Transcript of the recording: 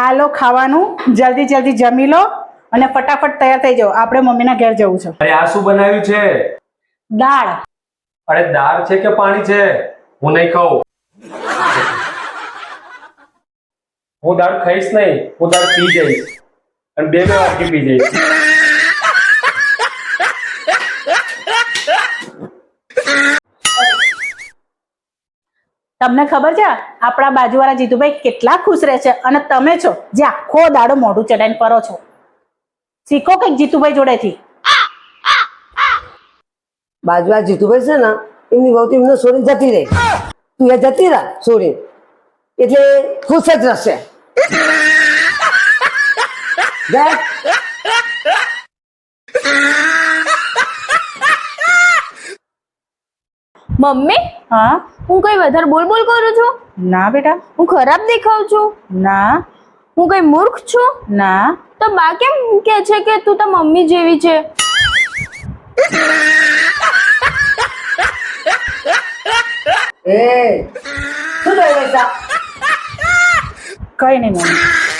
આ લો ખાવાનું જલ્દી જલ્દી જમી લો અને ફટાફટ તૈયાર થઈ જાઓ. આપણે મમ્મીના ઘેર જવું છે. અરે આ શું બનાવ્યું છે? દાળ. અરે દાળ છે કે પાણી છે? હું નહીં ખાઉં. હું દાળ ખાઈશ નહીં. હું દાળ પી જઈશ. અને બે બે વાટકી પી જઈશ. તમને ખબર છે, આપણા બાજુવાળા જીતુભાઈ કેટલા ખુશ રહે છે અને તમે છો જે આખો દાડો મોઢું ચડાઈને પરો છો. શીખો કંઈક જીતુભાઈ જોડેથી. બાજુવાળા જીતુભાઈ છે ને, એમની વહુ એમને છોડી જતી રહી. તું એ જતી રહે છોડી એટલે ખુશ જ રહેશે જા. મમ્મી? હા? હું કઈ વધારે બોલ બોલ કરું છું? ના બેટા. હું ખરાબ દેખાઉં છું? ના. હું કઈ મૂર્ખ છું? ના. તો બા કેમ કે છે કે તું તો મમ્મી જેવી છે? એ શું બેટા? કઈ નહીં મમ્મી.